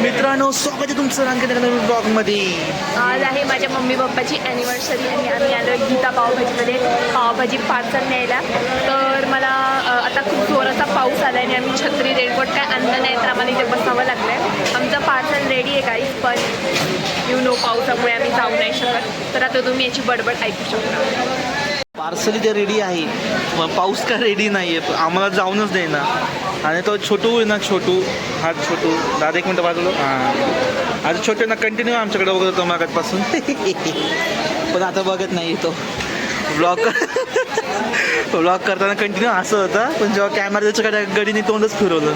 मित्रांनो स्वागत आहे तुमचं ब्लॉगमध्ये आज आहे माझ्या मम्मी पप्पाची ॲनिव्हर्सरी आणि आम्ही आलो गीता पावभाजीमध्ये. पावभाजी पार्सल न्यायला. तर मला आता खूप जोराचा पाऊस आला आणि आम्ही छत्री रेनकोट काय आणलं नाही तर आम्हाला इथे बसावं लागलं आहे आमचं पार्सल रेडी आहे काही पण यू नो पावसामुळे आम्ही जाऊ नाही शकत. तर आता तुम्ही याची बडबड ऐकू शकता. पार्सल इथे रेडी आहे. पाऊस का रेडी नाही आहे आम्हाला जाऊनच देईना आणि तो छोटू आहे ना छोटू. हा छोटू. दादा एक मिनटं बाजूला. हां. आता छोटू ना कंटिन्यू आमच्याकडे बघत होतो मागतपासून पण आता बघत नाही तो. ब्लॉग ब्लॉग करताना कंटिन्यू असं होता. पण जेव्हा कॅमेरा त्याच्याकडे गडीने तोंडच फिरवलं.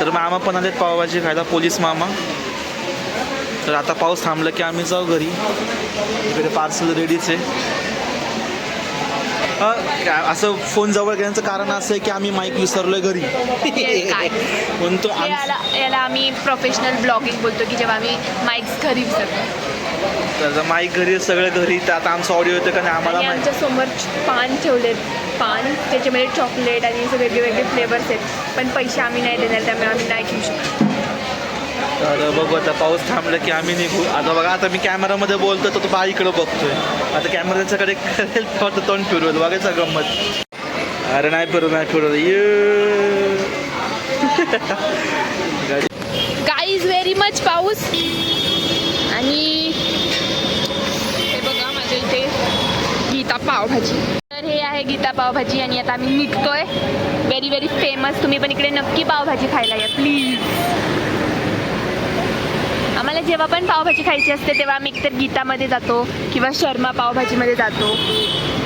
तर मामा पण आले पावभाजी खायला पोलीस मामा. तर आता पाऊस थांबला की आम्ही जाऊ घरी. इकडे पार्सल रेडीच आहे असं फोन जवळ घेण्याचं कारण असं आहे की आम्ही माईक विसरलोय घरी. काय? पण तो आम- याला आम्ही प्रोफेशनल ब्लॉगिंग बोलतो की जेव्हा आम्ही माईक्स घरी विसरतो. तर माईक घरी सगळं घरी तर आता आमचं ऑडिओ येतं का नाही? आम्हाला आमच्यासमोर पान ठेवलेत. पान त्याच्यामध्ये चॉकलेट आणि असे वेगळे वेगळे फ्लेवर्स आहेत. पण पैसे आम्ही नाही देणार त्यामुळे आम्ही नाही घेऊ शकतो. तर बघू आता पाऊस थांबला की आम्ही निघू. आता बघा आता मी कॅमेरामध्ये बोलतो तर तो बा इकडं बघतोय. आता कॅमेरा त्याच्याकडे करेल तेव्हा तो तोंड फिरवेल बघायचं गंमत. अरे नाही फिरू नाही फिरू ये. गाय गाईज व्हेरी मच पाऊस. आणि हे बघा माझ्या इथे गीता पावभाजी. तर हे आहे गीता पावभाजी आणि आता आम्ही निघतोय. व्हेरी व्हेरी फेमस तुम्ही पण इकडे नक्की पावभाजी खायला या प्लीज आम्हाला जेव्हा पण पावभाजी खायची असते तेव्हा आम्ही एकतर गीतामध्ये जातो किंवा शर्मा पावभाजीमध्ये जातो.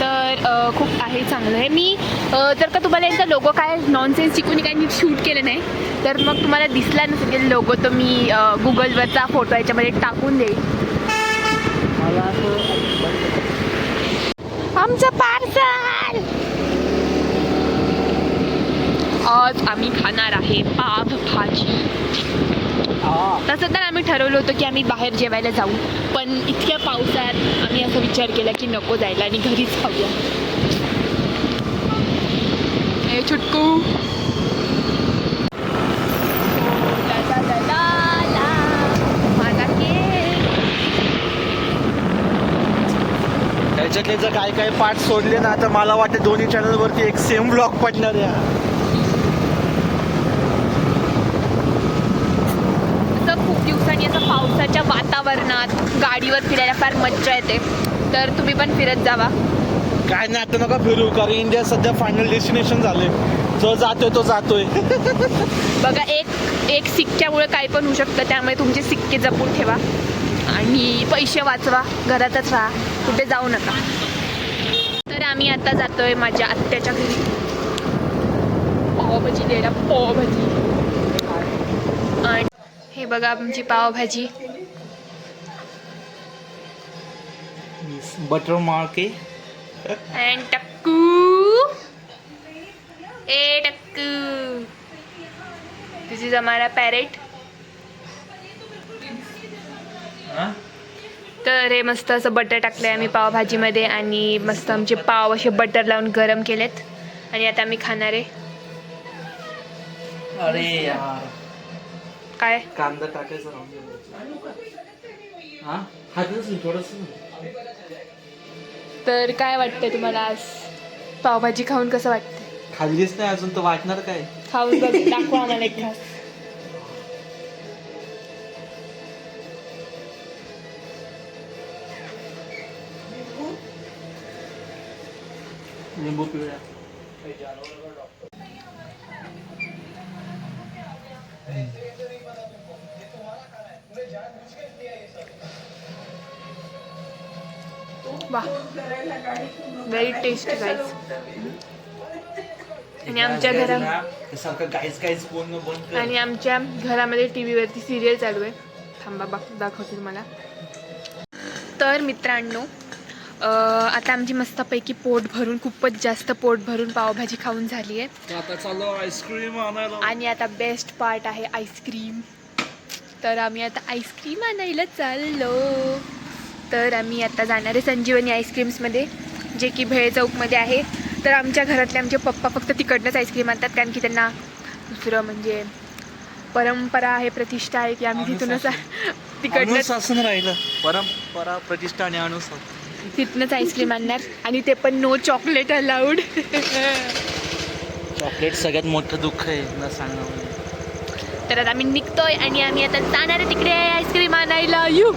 तर खूप आहे चांगलं आहे. मी जर का तुम्हाला यांचा लोगो काय नॉनसेन्स शिकून काही नीट शूट केलं नाही तर मग तुम्हाला दिसला नसेल लोगो तर मी गुगलवरचा फोटो याच्यामध्ये टाकून देईल. मला आमचं पार्सल आज आम्ही खाणार आहे पाव भाजी तसं तर आम्ही ठरवलं होतं की आम्ही बाहेर जेवायला जाऊ. पण इतक्या पावसात आम्ही असा विचार केला की नको जायला आणि घरीच खाऊया. हे छुटकू. त्याच्यातले जर काय काय पार्ट सोडले ना तर मला वाटतं दोन्ही चॅनलवरती एक सेम ब्लॉग पडणार आहे असं खूप दिवसांनी असं वातावरणात गाडीवर फिरायला फार मज्जा येते. तर तुम्ही पण फिरत जावा. काय नाही आता नका फिरू कारण इंडिया सध्या फायनल डेस्टिनेशन झाले जो जातोय तो जातोय. बघा एक एक सिक्क्यामुळे काय पण होऊ शकतं त्यामुळे तुमचे सिक्के जपून ठेवा. आणि पैसे वाचवा घरातच राहा कुठे जाऊ नका. तर आम्ही आता जातोय माझ्या आत्याच्या घरी. पावभाजी द्यायला पावभाजी. आणि हे बघा आमची पावभाजी. बटर मार्के अँड टक्कू। ए टक्कू। दिस इज हमारा पॅरेट तर हे मस्त असं बटर टाकलं आहे आम्ही पावभाजीमध्ये आणि मस्त आमचे पाव असे बटर लावून गरम केलेत. आणि आता आम्ही खाणार आहे. अरे यार. काय? कांदा टाकायचा तर काय वाटतंय तुम्हाला आज? पावभाजी खाऊन कसं वाटतं खाल्लीच नाही अजून तर वाटणार काय? खाऊन बघ दाखवा आम्हाला एक घास लिंबू पिवळ्या वा. व्हेरी टेस्टी गाईज आणि आमच्या घरा आणि आमच्या घरामध्ये टी व्हीवरती सिरियल चालू आहे. थांबा बघ दाखवते तुम्हाला. तर मित्रांनो आता आमची मस्तपैकी पोट भरून खूपच जास्त पोट भरून पावभाजी खाऊन झाली आहे. आईस्क्रीम आणायला. आणि आता बेस्ट पार्ट आहे आईस्क्रीम. तर आम्ही आता आईस्क्रीम आणायला चाललो. तर आम्ही आता जाणार आहे संजीवनी आईस्क्रीम्समध्ये जे की भेळ चौकमध्ये आहे. तर आमच्या घरातले आमचे पप्पा फक्त तिकडनंच आईस्क्रीम आणतात कारण की त्यांना दुसरं म्हणजे परंपरा आहे प्रतिष्ठा आहे की आम्ही तिथूनच तिकडनं अनुशासन राहिलं. परंपरा प्रतिष्ठा आणि अनुशासन तिथनंच आईस्क्रीम आणणार. आणि ते पण नो चॉकलेट अलाउड चॉकलेट सगळ्यात मोठं दुःख आहे न सांगणं म्हणजे. तर आता आम्ही निघतोय आणि आम्ही आता जाणार आहे तिकडे. आईस्क्रीम आणायला. यू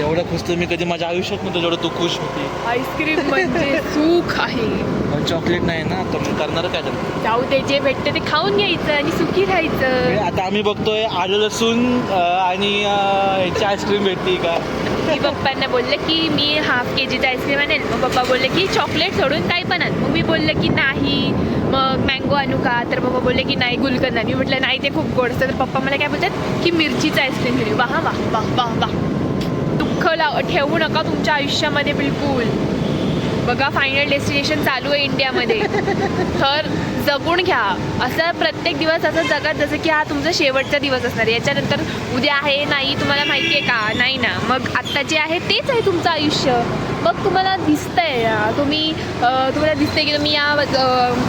एवढं खुश मी कधी माझ्या आयुष्यात नव्हतं जेवढं तू खुश होती. आईस्क्रीम म्हणजे सुख आहे. पण चॉकलेट नाही ना तर मी करणार काय तर जाऊ दे जे भेटतं ते खाऊन घ्यायचं आणि सुखी राहायचं. आता आम्ही बघतोय आलं लसूण अं, आणि अं, ह्याची आईस्क्रीम भेटते का? मी पप्पांना बोलले की मी हाफ के जीचं आईस्क्रीम आणेल. मग पप्पा बोलले की चॉकलेट सोडून काही पण आण. मग मी बोलले की नाही. मग मँगो आणू का? तर पप्पा बोलले की नाही गुलकंद आण. मी म्हटलं नाही ते खूप गोड असतं. तर पप्पा मला काय बोलतात? की मिरचीचं आईस्क्रीम घेऊ वाह वाह वाह वाह वाह. दुःख लाव ठेवू नका तुमच्या आयुष्यामध्ये बिलकुल. बघा फायनल डेस्टिनेशन चालू आहे इंडियामध्ये. तर जगून घ्या. असं प्रत्येक दिवस असं जगत जसं की हा तुमचा शेवटचा दिवस असणार याच्यानंतर उद्या आहे नाही तुम्हाला माहिती आहे का? नाही ना. मग आत्ता जे आहे तेच आहे तुमचं आयुष्य. मग तुम्हाला दिसतंय तुम्ही तुम्हाला दिसतंय की तुम्ही या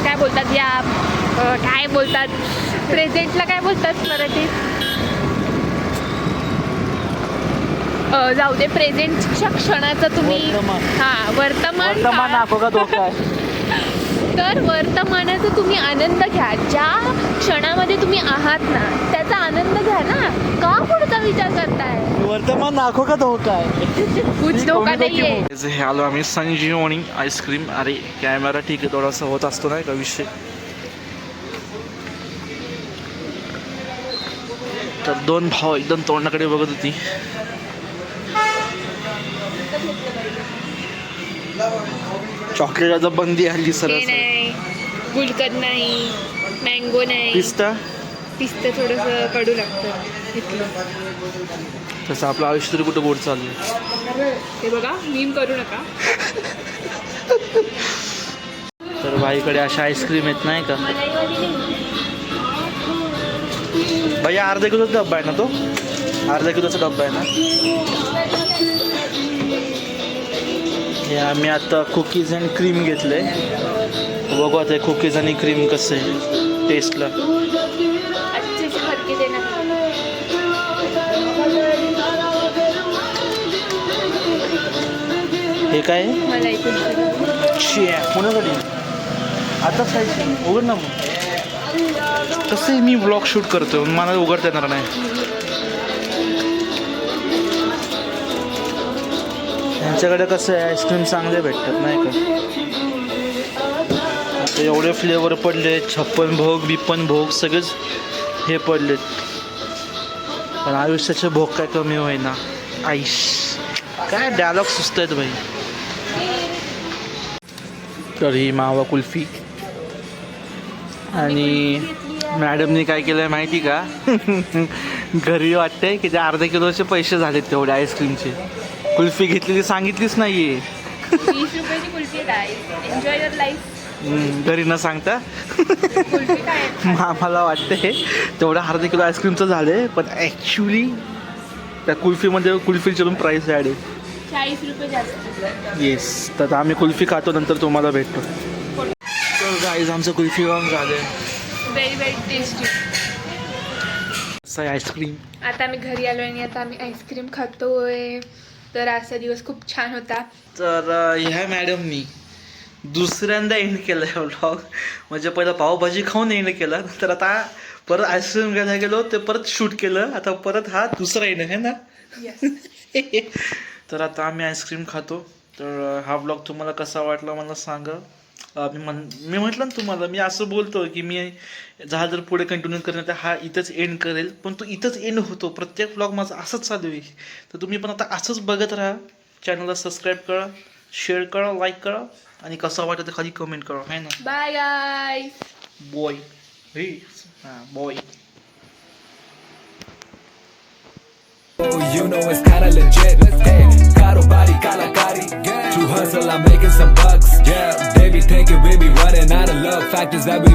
काय बोलतात या काय बोलतात? प्रेझेंटला काय बोलतात मराठीत अं, जाऊ दे प्रेझेंटच्या क्षणाचं तुम्ही. हां वर्तमान वर्तमान काळ- नको का धोका आहे तर वर्तमानाचा तुम्ही आनंद घ्या. ज्या क्षणामध्ये तुम्ही आहात ना त्याचा आनंद घ्या ना. का पुढचा विचार करताय? वर्तमान नाखो का धोका आहे कुछ धोका नाहीये. हे आलो आम्ही संजीवनी आईस्क्रीम. अरे कॅमेरा ठीक आहे थोडासा होत असतो नाही का विषय? तर दोन भाव एकदम तोंडाकडे बघत होती. चॉकलेटाचा बंदी आली सर नाही गुलकंद नाही मँगो नाही. पिस्ता? पिस्त थोडंसं कडू लागतं इथलं. तसं आपलं आयुष्य तरी कुठं बोट चाललं हे बघा मीम करू नका. तर बाईकडे अशा आईस्क्रीम येत नाही का? भैया अर्धा किलोचा डब्बा आहे ना तो? अर्धा किलोचा डब्बा आहे ना? हे आम्ही आता कुकीज अँड क्रीम घेतलं आहे बघू आता कुकीज आणि क्रीम कसं आहे. टेस्टला हे काय शी कोणासाठी? आता काय? उघड ना मग. कसं मी ब्लॉग शूट करतो मला उघडता येणार नाही. यांच्याकडे कसं आहे? आईस्क्रीम चांगले भेटतात नाही का? आता एवढे फ्लेवर पडले छप्पन भोग बिप्पन भोग सगळेच हे पडलेत. पण आयुष्याचे भोग काय कमी होईना. आईश काय डायलॉग सुचत आहेत भाई तर ही मावा कुल्फी. आणि मॅडमनी काय केलं आहे माहिती का? घरी वाटतंय की ते अर्धा किलोचे पैसे झालेत तेवढे आईस्क्रीमचे कुल्फी घेतलेली सांगितलीच नाही आहे वीस रुपयाची कुल्फी आहे एन्जॉय युअर लाईफ घरी न सांगता. कुल्फी काय मग आम्हाला वाटतंय तेवढं अर्धा किलो आईस्क्रीमचं झालं पण ॲक्च्युली त्या कुल्फीमध्ये कुल्फीची प्राईस ॲड आहे चाळीस रुपये जास्त. येस तर आम्ही कुल्फी खातो नंतर तुम्हाला भेटतो. तर गाईज आमचं कुल्फी खाऊन झालं व्हेरी व्हेरी टेस्टी असं आईस्क्रीम आता आम्ही घरी आलो आणि आता आम्ही आईस्क्रीम खातोय. तर आजचा दिवस खूप छान होता. तर ह्या मॅडमनी दुसऱ्यांदा एंड केलं आहे व्लॉग म्हणजे पहिलं पावभाजी खाऊन एंड केला. नंतर आता परत आईस्क्रीम घ्यायला गेलो ते परत शूट केलं. आता परत हा दुसरा एंड आहे ना? तर आता आम्ही आईस्क्रीम खातो. तर हा ब्लॉग तुम्हाला कसा वाटला मला सांगा. मी म्हण मी म्हटलं ना तुम्हाला मी असं बोलतो की मी जहा जर पुढे कंटिन्यू करेन तर हा इथंच एंड करेल. पण तो इथंच एंड होतो. प्रत्येक ब्लॉग माझा असंच चालू आहे. तर तुम्ही पण आता असंच बघत राहा. चॅनलला सबस्क्राईब करा शेअर करा लाईक करा आणि कसं वाटतं खाली कमेंट करा. आहे ना? बाय गाय बॉय हे हां boy Oh, you know it's kinda legit. Hey, caro body, calacari. To hustle, I'm making some bucks. Yeah, they be thinking we be running out of love. Factors that we